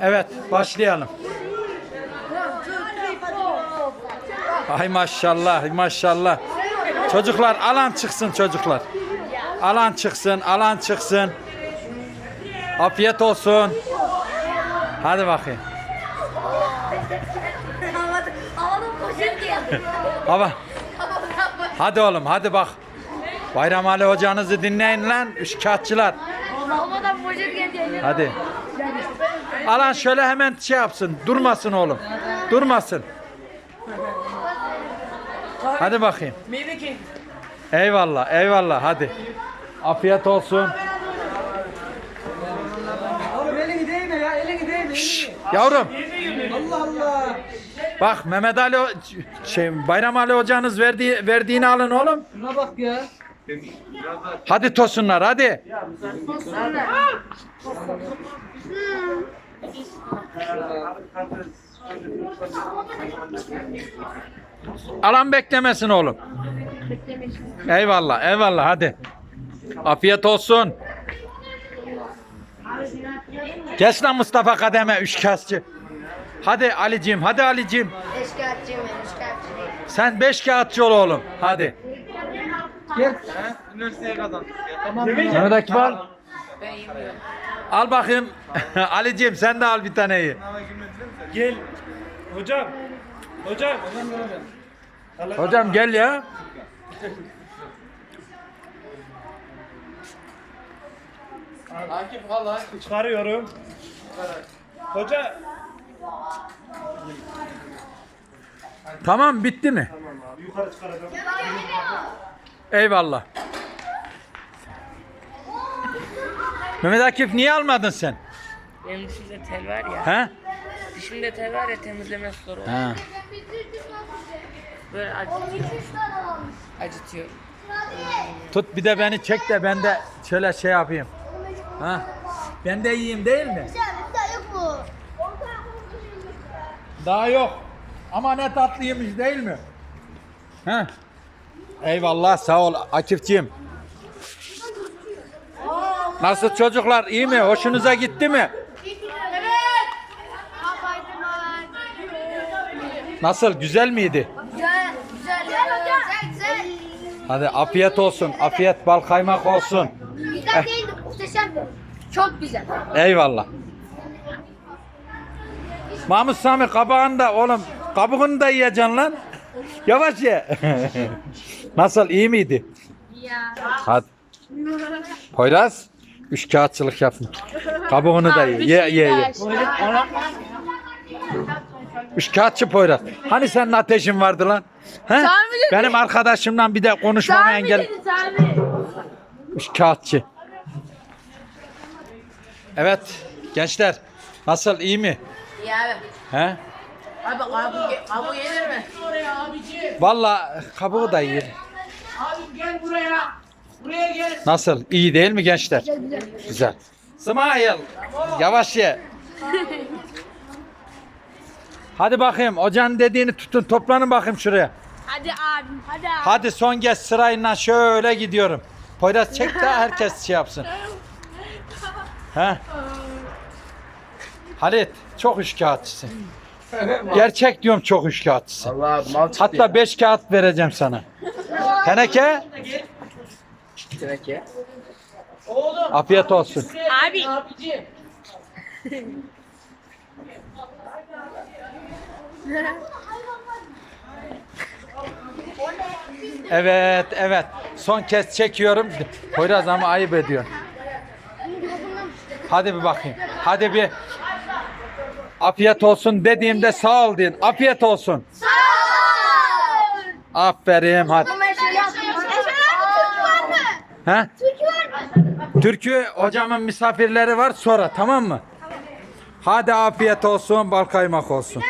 Evet başlayalım. Ay maşallah maşallah. Çocuklar alan çıksın çocuklar. Alan çıksın alan çıksın. Afiyet olsun. Hadi bakayım. Hava. Hadi oğlum hadi bak. Bayram Ali hocanızı dinleyin lan. Üç kağıtçılar. Hadi. Alan şöyle hemen şey yapsın. Durmasın oğlum. Durmasın. Hadi bakayım. Meyve keyfi. Eyvallah, eyvallah. Hadi. Afiyet olsun. Oğlum elini değme ya elini değme. Yavrum. Allah Allah. Bak Mehmet Ali şey Bayram Ali hocanız verdiği verdiğini alın oğlum. Şuna bak ya. Hadi tosunlar hadi. Alan beklemesin oğlum. Eyvallah, eyvallah hadi. Afiyet olsun. Geç lan Mustafa Kademe üç kasçı. Hadi Alicim, hadi Alicim. Eşkağıtçıyım ben eşkağıtçı. Sen beş kağıtçı ol oğlum. Hadi. Gel. Mehmet Akif al. Al bakayım. Alicim sen de al bir taneyi. Gel. Hocam. Hocam. Hocam gel ya. Çıkarıyorum. Hoca. Tamam bitti mi? Yukarı çıkaracağım. Eyvallah. Mehmet Akif niye almadın sen? Benim dişimde tel var ya. He? Dişimde tel var ya temizlemesi zor oluyor. Ha. Böyle acıtıyor. Acıtıyor. Tut bir de beni çek de ben de şöyle şey yapayım. Ha? Ben de yiyeyim değil mi? Daha yok. Ama ne tatlıymış değil mi? Ha? Eyvallah sağ ol Akifciğim. Nasıl çocuklar iyi mi? Hoşunuza gitti mi? Nasıl güzel miydi? Güzel, güzel. Güzel, güzel. Hadi afiyet olsun. Afiyet bal kaymak olsun. Güzel değildi, muhteşemdi. Çok güzel. Eyvallah. Mahmut Sami kabağını da oğlum kabuğunu da yiyeceksin lan. Yavaş ye. Nasıl iyi miydi? Ya. Hadi. Poyraz. Üç kağıtçılık yapın. Kabuğunu da ye. Ye ye ye. Üç kağıtçı Poyraz. Hani senin ateşin vardı lan? He? Benim arkadaşımdan bir de konuşmamı engel. Üç kağıtçı. Evet gençler. Nasıl iyi mi? Ya abi. He? Abi kabuğu, kabuğu yenir mi? Vallahi kabuğu da iyi. Abi gel buraya. Buraya gel. Nasıl? İyi değil mi gençler? Güzel. İsmail. Yavaş ye. Hadi bakayım. Hocanın dediğini tutun. Toplanın bakayım şuraya. Hadi abim, hadi abi. Hadi son kez sırayla şöyle gidiyorum. Poyraz çek de herkes şey yapsın. He? Halit çok üç kağıtçısın. Gerçek diyorum çok üç kağıtçısın. Allah Hatta beş kağıt vereceğim sana. Teneke Teneke. Oğlum. afiyet olsun. Abi. Abici. Evet evet. Son kez çekiyorum. Poyraz ama ayıp ediyor. Hadi bir bakayım. Hadi bir. Afiyet olsun dediğimde sağ ol deyin. Afiyet olsun. Sağ ol. Aferin hadi. Mı? Türkü hocamın misafirleri var sonra tamam mı? Hadi afiyet olsun, bal kaymak olsun.